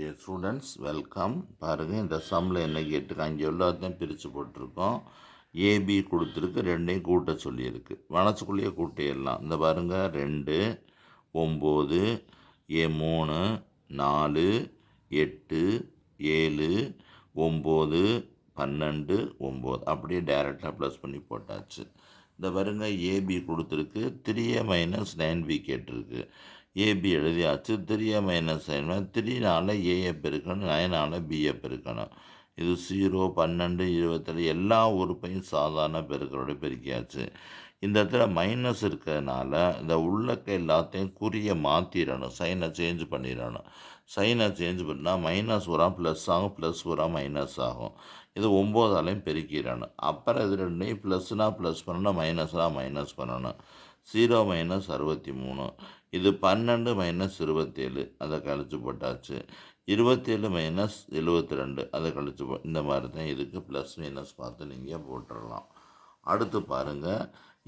Dear students welcome பாருங்கள் இந்த சம்மில் என்ன கேட்டிருக்காங்க? எல்லாத்தையும் பிரித்து போட்டிருக்கோம். ஏபி கொடுத்துருக்கு ரெண்டையும் கூட்ட சொல்லியிருக்கு. மனசுக்குள்ளேயே கூட்டிடலாம். இந்த பாருங்கள் ரெண்டு ஒம்பது ஏ மூணு நாலு எட்டு ஏழு ஒம்பது பன்னெண்டு ஒம்பது. அப்படியே டைரெக்டாக ப்ளஸ் பண்ணி போட்டாச்சு. இந்த பாருங்கள் ஏபி கொடுத்துருக்கு. Three A minus nine B கேட்டிருக்கு. ஏபி எழுதியாச்சு த்ரீ மைனஸ் நைன் த்ரீனால் ஏஏ பெருக்கணும் நைனால் பிஏ பெருக்கணும். இது ஜீரோ பன்னெண்டு இருபத்தேழு எல்லா உறுப்பையும் சாதாரண பெருக்கிறோட பெருக்கியாச்சு. இந்த இடத்துல மைனஸ் இருக்கிறதுனால இந்த உள்ளக்க எல்லாத்தையும் குறியை மாற்றிடணும் சைனை சேஞ்ச் பண்ணிடணும். சைனை சேஞ்ச் பண்ணால் மைனஸ் வரான் ப்ளஸ் ஆகும் ப்ளஸ் வரா மைனஸ் ஆகும் இது ஒம்போதாலையும் பெருக்கிடணும். அப்புறம் இது ரெண்டையும் ப்ளஸ்னால் ப்ளஸ் பண்ணணும் மைனஸ்னால் மைனஸ் பண்ணணும். ஜீரோ மைனஸ் அறுபத்தி மூணு. இது பன்னெண்டு மைனஸ் இருபத்தேழு. அதை கழிச்சு போட்டாச்சு. இருபத்தேழு மைனஸ் எழுபத்தி ரெண்டு அதை கழிச்சு போ இந்த மாதிரி தான் இதுக்கு ப்ளஸ் மைனஸ் பார்த்து நீங்கள் போட்டுடலாம். அடுத்து பாருங்கள்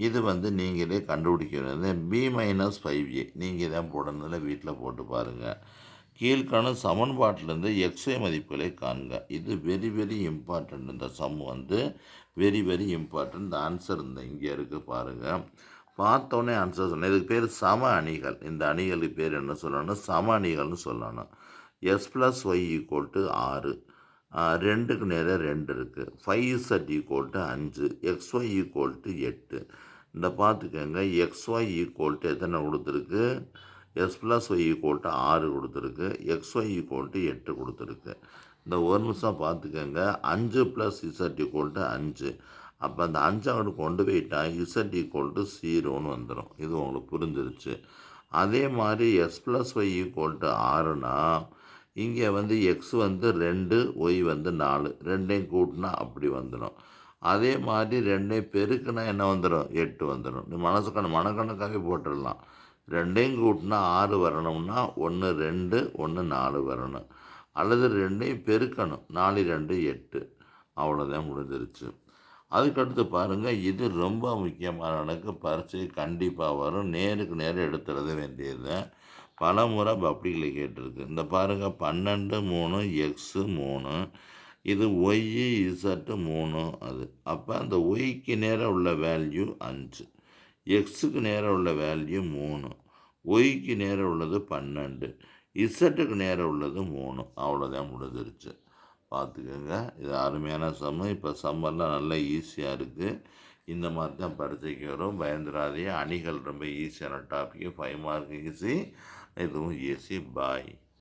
இது வந்து நீங்களே கண்டுபிடிக்கிறது பி மைனஸ் ஃபைவ் ஏ நீங்கள் தான் போடணும்ல வீட்டில் போட்டு பாருங்கள் கீழ்காணும் சமன்பாட்டிலேருந்து எக்ஸே மதிப்புகளை காண்க. இது வெரி வெரி இம்பார்ட்டண்ட் இந்த சம் வந்து வெரி வெரி இம்பார்ட்டண்ட் இந்த ஆன்சர் இந்த இங்கே இருக்குது பாருங்கள் பார்த்தோன்னே ஆன்சர் சொன்னேன். இதுக்கு பேர் சம அணிகள். இந்த அணிகளுக்கு பேர் என்ன சொல்லணும் சம அணிகள்னு சொல்லணும். X plus y equal to ஆறு. ரெண்டுக்கு நேராக ரெண்டு இருக்குது ஃபைவ் இசட் ஈக்குவல் டு அஞ்சு. எக்ஸ் ஒய் ஈக்குவல் டு எட்டு. இந்த பார்த்துக்கோங்க. எக்ஸ் ஒய் ஈக்குவல் டு எத்தனை கொடுத்துருக்கு? X plus y equal to ஆறு கொடுத்துருக்கு. எக்ஸ் ஒய் ஈக்குவல் டு எட்டு கொடுத்துருக்கு. இந்த ஒரு நிமிஷம் பார்த்துக்கோங்க. அஞ்சு ப்ளஸ் இசட் ஈக்குவல் டு அஞ்சு. அப்போ அந்த அஞ்சு அங்கிட்டு கொண்டு போயிட்டா இசட் ஈக்குவல் டு ஜீரோன்னு வந்துடும் இது உங்களுக்கு புரிஞ்சிருச்சு. அதே மாதிரி x plus y equal to ஆறுனா இங்கே வந்து எக்ஸ் வந்து ரெண்டு ஒய் வந்து நாலு. ரெண்டையும் கூட்டினா அப்படி வந்துடும் அதே மாதிரி ரெண்டையும் பெருக்குனா என்ன வந்துடும் எட்டு வந்துடும் நீ மனசுக்கண மனக்கணக்காகவே போட்டுடலாம். ரெண்டையும் கூட்டினா ஆறு வரணும்னா ஒன்று ரெண்டு ஒன்று நாலு வரணும். அல்லது ரெண்டையும் பெருக்கணும். நாலு ரெண்டு எட்டு. அவ்வளோதான் முடிஞ்சிருச்சு. அதுக்கடுத்து பாருங்கள் இது ரொம்ப முக்கியமான எனக்கு பரிசை கண்டிப்பாக வரும். நேருக்கு நேரம் எடுத்துறது வேண்டியது. பல முறை பப்ளிக்கில் கேட்டிருக்கு. இந்த பாருங்கள் பன்னெண்டு மூணு எக்ஸு மூணு இது ஒய்யு இசட்டு மூணு அது. அப்போ அந்த ஒய்க்கு நேரம் உள்ள வேல்யூ அஞ்சு. எக்ஸுக்கு நேரம் உள்ள வேல்யூ மூணு. ஒய்க்கு நேரம் உள்ளது பன்னெண்டு. இசட்டுக்கு நேரம் உள்ளது மூணு. அவ்வளோதான் முடிஞ்சிருச்சு. பார்த்துக்கோங்க. இது அருமையான சம்மு. இப்போ சம்மர்லாம் நல்லா ஈஸியாக இருக்குது இந்த மாதிரி தான் பரீட்சைக்கு வரும். பயந்துராதே அணிகள் ரொம்ப ஈஸியான டாப்பிக்கு ஃபைவ் மார்க் ஈஸி இதுவும் ஈஸி பாய்